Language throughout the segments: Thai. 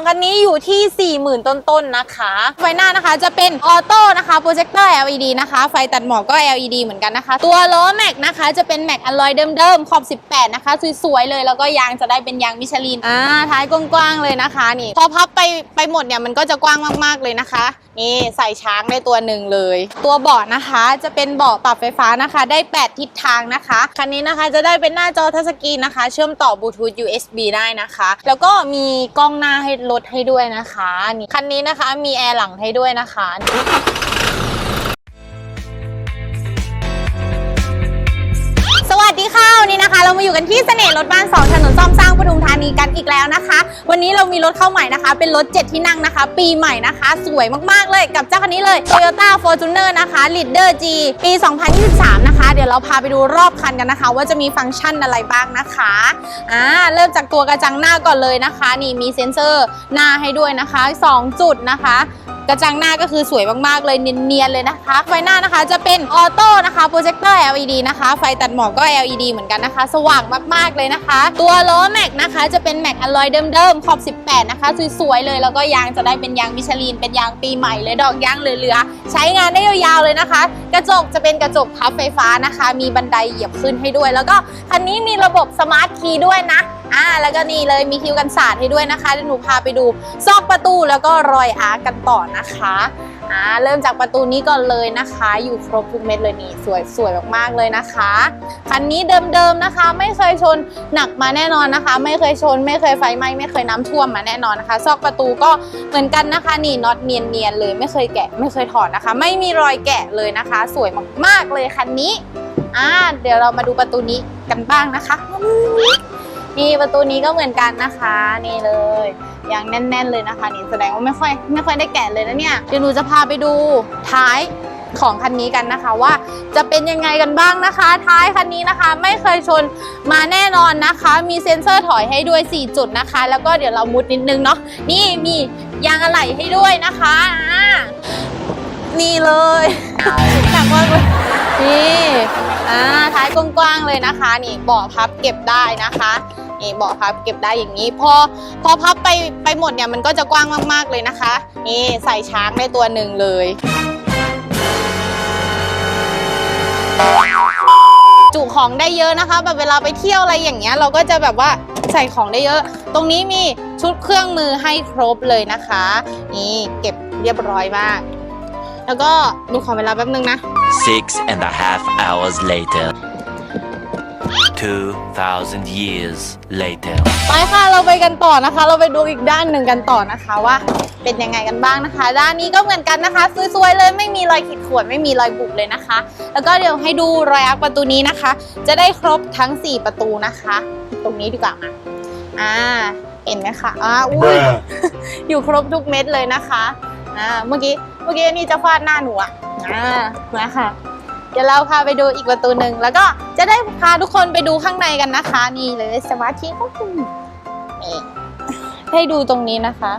ของคันนี้อยู่ที่ 40,000 ต้นๆนะคะ ไฟหน้านะคะจะเป็นออโต้นะคะโปรเจคเตอร์ LED นะคะ ไฟตัดหมอกก็ LED เหมือนกันนะคะ ตัวล้อแม็กนะคะจะเป็นแม็กอลลอยเดิมๆขอบ 18 นะคะ สวยๆเลยแล้วก็ยางจะได้เป็นยางมิชลินอ่าท้ายกว้างๆเลยนะคะนี่พอพับไปไปหมดเนี่ยมันก็จะกว้างมากๆเลยนะคะ นี่ใส่ช้างได้ตัวหนึ่งเลย ตัวเบาะนะคะจะเป็นเบาะปรับไฟฟ้านะคะ ได้ 8 ทิศทางนะคะคันนี้นะคะจะได้เป็นหน้าจอทัชสกรีนนะคะ เชื่อมต่อบลูทูธ USB ได้นะคะ แล้วก็มีกล้องหน้าให้รถให้ด้วยนะคะนี่คันนี้นะคะมีแอร์หลังให้ด้วยนะคะ เรามาอยู่กันที่เสน่ห์รถบ้าน2ถนนซ่อมสร้างปทุมธานีกันอีกแล้วนะคะ วันนี้เรามีรถเข้าใหม่นะคะ เป็นรถ 7 ที่นั่งนะคะ ปีใหม่นะคะ สวยมากๆเลยกับเจ้าคันนี้เลย Toyota Fortuner นะคะ Leader G ปี 2023 นะคะ เดี๋ยวเราพาไปดูรอบคันกันนะคะ ว่าจะมีฟังก์ชันอะไรบ้างนะคะอ่าเริ่มจากตัวกระจังหน้าก่อนเลยนะคะ นี่มีเซ็นเซอร์หน้าให้ด้วยนะคะ 2 จุดนะคะ กระจังหน้าก็คือสวยมากๆเลยเนียนๆเลยนะคะ ไฟหน้านะคะจะเป็นออโต้นะคะโปรเจคเตอร์ LED นะคะ ไฟตัดหมอกก็ LED เหมือนกันนะคะ สว่างมากๆเลยนะคะ ตัวล้อแม็กนะคะจะเป็นแม็กอลลอยเดิมๆขอบ 18 นะคะ สวยๆเลยแล้วก็ยางจะได้เป็นยางมิชลินเป็นยางปีใหม่เลยดอกยางเหลือๆใช้งานได้ยาวๆเลยนะคะ กระจกจะเป็นกระจกพับไฟฟ้านะคะ มีบันไดเหยียบขึ้นให้ด้วย แล้วก็คันนี้มีระบบสมาร์ทคีย์ด้วยนะ อ่าแล้วก็นี่เลยมีคิวกันศาสตร์ให้ด้วยนะคะเดี๋ยวหนูพาไปดูซอกประตูแล้วก็รอยอาร์กันต่อนะคะอ่าเริ่มจากประตูนี้ก่อนเลยนะคะ อยู่ครบทุกเม็ดเลยนี่สวยสวยมากๆเลยนะคะคันนี้เดิมๆนะคะ ไม่เคยชนหนักมาแน่นอนนะคะ ไม่เคยชน ไม่เคยไฟไหม้ไม่เคยน้ำท่วมมาแน่นอนนะคะ ซอกประตูก็เหมือนกันนะคะ นี่น็อตเนียนๆเลยไม่เคยแกะ ไม่เคยถอดนะคะ ไม่มีรอยแกะเลยนะคะ สวยมากๆเลยคันนี้อ่าเดี๋ยวเรามาดูประตูนี้กันบ้างนะคะ นี่ประตูนี้ก็เหมือนกันนะคะ นี่เลยยังแน่น ๆ เลยนะคะ นี่แสดงว่าไม่ค่อยไม่ค่อยได้แกะเลยนะเนี่ยเดี๋ยวหนูจะพาไปดูท้ายของคันนี้กันนะคะว่าจะเป็นยังไงกันบ้างนะคะ ท้ายคันนี้นะคะ ไม่เคยชนมาแน่นอนนะคะ มีเซ็นเซอร์ถอยให้ด้วย 4 จุดนะคะ แล้วก็เดี๋ยวเรามุดนิดนึงเนาะนี่มียางอะไหล่ให้ด้วยนะคะอ่านี่เลยหนักมากเลย นี่อ่าท้ายกว้างๆเลยนะคะ นี่เบาะพับเก็บได้นะคะนี่เบาะพับเก็บได้อย่างนี้ พอพอพับไปไปหมดเนี่ยมันก็จะกว้างมากๆเลยนะคะ นี่ใส่ช้างได้ตัวหนึ่งเลยจุของได้เยอะนะคะ แบบเวลาไปเที่ยวอะไรอย่างเงี้ย เราก็จะแบบว่าใส่ของได้เยอะ ตรงนี้มีชุดเครื่องมือให้ครบเลยนะคะ นี่เก็บเรียบร้อยมาก แล้วก็ดูขอเวลาแป๊บนึงนะ Six and a half hours later. Two thousand years later. ไปค่ะเราไปกันต่อนะคะ เราไปดูอีกด้านหนึ่งกันต่อนะคะว่า เป็นยังไงกันบ้างนะคะ ด้านนี้ก็เหมือนกันนะคะสวยๆเลยไม่มีรอยขีดข่วนไม่มีรอยบุบเลยนะคะ แล้วก็เดี๋ยวให้ดูรอยอักประตูนี้นะคะ จะได้ครบทั้ง 4 ประตูนะคะ ตรงนี้ดีกว่ามาอ่าเห็นไหมคะอ่าอุ้ยอยู่ครบทุกเม็ดเลยนะคะอ่าเมื่อกี้เมื่อกี้นี่จะฟาดหน้าหนูอะ อ่ามาค่ะ เดี๋ยวเราพาไปดูอีกประตูหนึ่งแล้วก็จะได้พาทุกคนไปดูข้างในกันนะคะ นี่เลยสมาร์ทคีย์ก็คือให้ดูตรงนี้นะคะ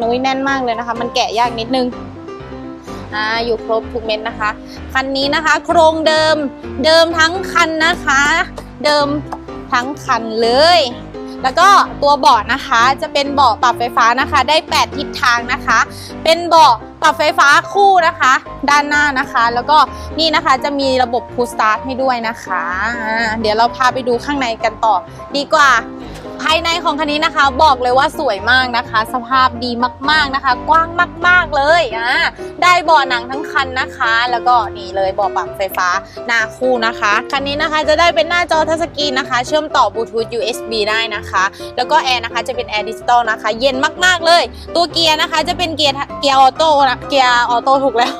นุ้ยแน่นมากเลยนะคะ มันแกะยากนิดนึงอ่าอยู่ครบทุกเม็ดนะคะ คันนี้นะคะ โครงเดิมเดิมทั้งคันนะคะ เดิมทั้งคันเลย แล้วก็ตัวเบาะนะคะจะเป็นเบาะปรับไฟฟ้านะคะ ได้ 8 ทิศทางนะคะ เป็นเบาะ ปรับไฟฟ้าคู่นะคะ ด้านหน้านะคะ แล้วก็นี่นะคะจะมีระบบพูสตาร์ทให้ด้วยนะคะ เดี๋ยวเราพาไปดูข้างในกันต่อดีกว่า ภายในของคันนี้นะคะ บอกเลยว่าสวยมากนะคะ สภาพดีมากๆนะคะ กว้างมาก ๆเลยอ่าได้เบาะหนังทั้งคันนะคะ แล้วก็นี่เลยเบาะปรับไฟฟ้าหน้าคู่นะคะ คันนี้นะคะจะได้เป็นหน้าจอทัชสกรีนนะคะ เชื่อมต่อบลูทูธ USB ได้นะคะ แล้วก็แอร์นะคะจะเป็นแอร์ดิจิตอลนะคะ เย็นมากๆเลย ตัวเกียร์นะคะจะเป็นเกียร์เกียร์ออโต้นะเกียร์ออโต้ถูกแล้ว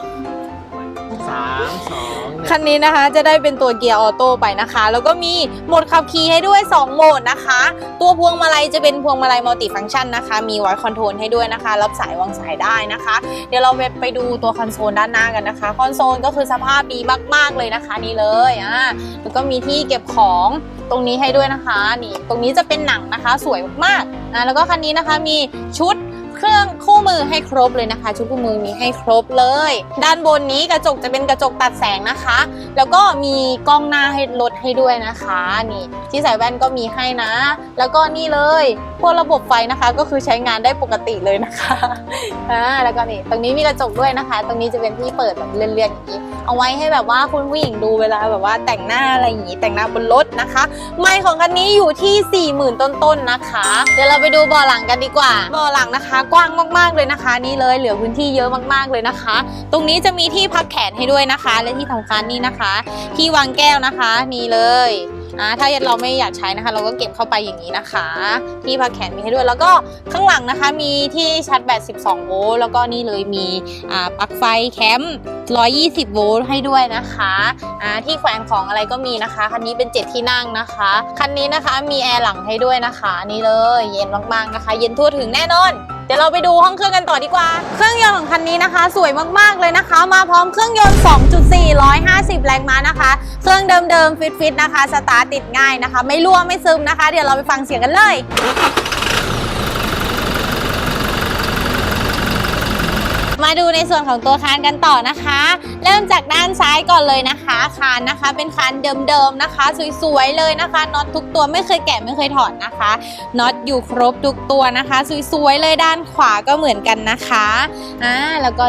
สามสองหนึ่ง คันนี้นะคะจะได้เป็นตัวเกียร์ออโต้ไปนะคะ แล้วก็มีโหมดขับขี่ให้ด้วย 2 โหมดนะคะ ตัวพวงมาลัยจะเป็นพวงมาลัยมัลติฟังก์ชันนะคะ มีไวคอนโทรลให้ด้วยนะคะ รับสายวางสายได้นะคะ เดี๋ยวเราไปไปดูตัวคอนโซลด้านหน้ากันนะคะ คอนโซลก็คือสภาพดีมาก ๆ เลยนะคะนี่เลยอ่าแล้วก็มีที่เก็บของตรงนี้ให้ด้วยนะคะนี่ตรงนี้จะเป็นหนังนะคะสวยมากๆอ่าแล้วก็คันนี้นะคะมีชุด เครื่องคู่มือให้ครบเลยนะคะ ชุดคู่มือมีให้ครบเลย ด้านบนนี้กระจกจะเป็นกระจกตัดแสงนะคะ แล้วก็มีกล้องหน้าให้รถให้ด้วยนะคะนี่ที่ใส่แว่นก็มีให้นะ แล้วก็นี่เลยพวกระบบไฟนะคะ ก็คือใช้งานได้ปกติเลยนะคะอ่าแล้วก็นี่ตรงนี้มีกระจกด้วยนะคะ ตรงนี้จะเป็นที่เปิดแบบเลื่อนๆอย่างนี้ เอาไว้ให้แบบว่าคุณผู้หญิงดูเวลาแบบว่าแต่งหน้าอะไรอย่างนี้ แต่งหน้าบนรถนะคะ ไมค์ของคันนี้อยู่ที่ 40,000 ต้นๆนะคะ เดี๋ยวเราไปดูเบาะหลังกันดีกว่าเบาะหลังนะคะกว้างมากๆเลยนะคะ นี่เลยเหลือพื้นที่เยอะมากๆเลยนะคะ ตรงนี้จะมีที่พักแขนให้ด้วยนะคะ และที่สำคัญนี่นะคะ ที่วางแก้วนะคะ นี่เลยอ่าถ้าเราไม่อยากใช้นะคะ เราก็เก็บเข้าไปอย่างนี้นะคะ ที่พักแขนมีให้ด้วย แล้วก็ข้างหลังนะคะ มีที่ชาร์จแบต 12 โวลต์แล้วก็นี่เลยมีอ่าปลั๊กไฟแคมป์120 โวลต์ให้ด้วยนะคะอ่าที่แขวนของอะไรก็มีนะคะ คันนี้เป็น 7 ที่นั่งนะคะ คันนี้นะคะมีแอร์หลังให้ด้วยนะคะ นี่เลย เย็นมากๆนะคะ เย็นทั่วถึงแน่นอน ดี๋ยวเราไปดูห้องเครื่องกันต่อดีกว่า เครื่องยนต์ของคันนี้นะคะ สวยมากๆเลยนะคะ มาพร้อมเครื่องยนต์ 2.4 150 แรงม้านะคะ เครื่องเดิมๆฟิตๆนะคะ สตาร์ติดง่ายนะคะ ไม่รั่วไม่ซึมนะคะ เดี๋ยวเราไปฟังเสียงกันเลย มาดูในส่วนของตัวคานกันต่อนะคะ เริ่มจากด้านซ้ายก่อนเลยนะคะ คานนะคะ เป็นคานเดิมๆนะคะ สวยๆเลยนะคะน็อตทุกตัวไม่เคยแกะไม่เคยถอดนะคะน็อตอยู่ครบทุกตัวนะคะ สวยๆเลยด้านขวาก็เหมือนกันนะคะอ่าแล้วก็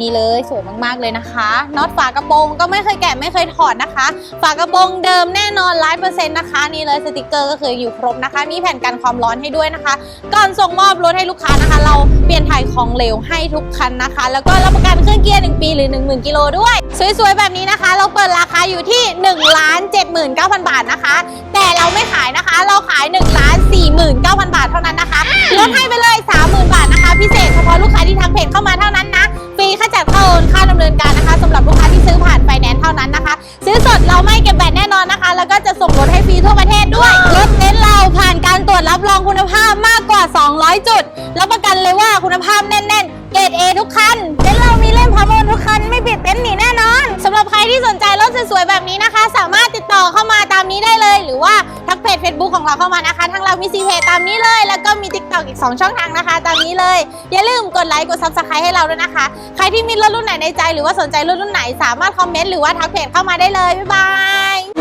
นี่เลยสวยมากๆเลยนะคะน็อตฝากระโปรงก็ไม่เคยแกะไม่เคยถอดนะคะ ฝากระโปรงเดิมแน่นอนร้อยเปอร์เซ็นต์นะคะนี่เลยสติกเกอร์ก็คืออยู่ครบนะคะ มีแผ่นกันความร้อนให้ด้วยนะคะ ก่อนส่งมอบรถให้ลูกค้านะคะ เรา ลี่ยนถ่ายของเหลวให้ทุกคันนะคะ แล้วก็รับประกันเครื่องเกียร์ 1 ปีหรือ 10,000กิโลด้วย สวยๆ แบบนี้นะคะ เราเปิดราคาอยู่ที่1ล้าน79,000บาทนะคะ แต่เราไม่ขายนะคะ เราขาย1ล้าน49,000บาทเท่านั้นนะคะลดให้ไปเลย30,000บาทนะคะ พิเศษเฉพาะลูกค้าที่ทักเพจเข้ามาเท่านั้นนะฟรีค่าจัดค่าโอนค่าดำเนินการนะคะสำหรับลูกค้าที่ซื้อผ่านไฟแนนซ์เท่านั้นนะคะ ซื้อสดเราไม่เก็บแบตแน่นอนนะคะ แล้วก็จะส่งรถให้ฟรีทั่วประเทศด้วยรถเน้น รองคุณภาพมากกว่า 200 จุด รับประกันเลยว่าคุณภาพแน่นๆ เกรด A ทุกคันเต็นท์เรามีเล่มพรมอนทุกคัน ไม่ปิดเต็นท์หนีแน่นอนสำหรับใครที่สนใจรถสวยๆแบบนี้นะคะ สามารถติดต่อเข้ามาตามนี้ได้เลย หรือว่าทักเพจ Facebook ของเราเข้ามานะคะ ทางเรามีซีเพจตามนี้เลย แล้วก็มี TikTok อีก 2 ช่องทางนะคะ ตามนี้เลย อย่าลืมกดไลค์กด Subscribe ให้เราด้วยนะคะ ใครที่มีรถรุ่นไหนในใจ หรือว่าสนใจรถรุ่นไหนสามารถคอมเมนต์หรือว่าทักเพจเข้ามาได้เลยบ๊ายบาย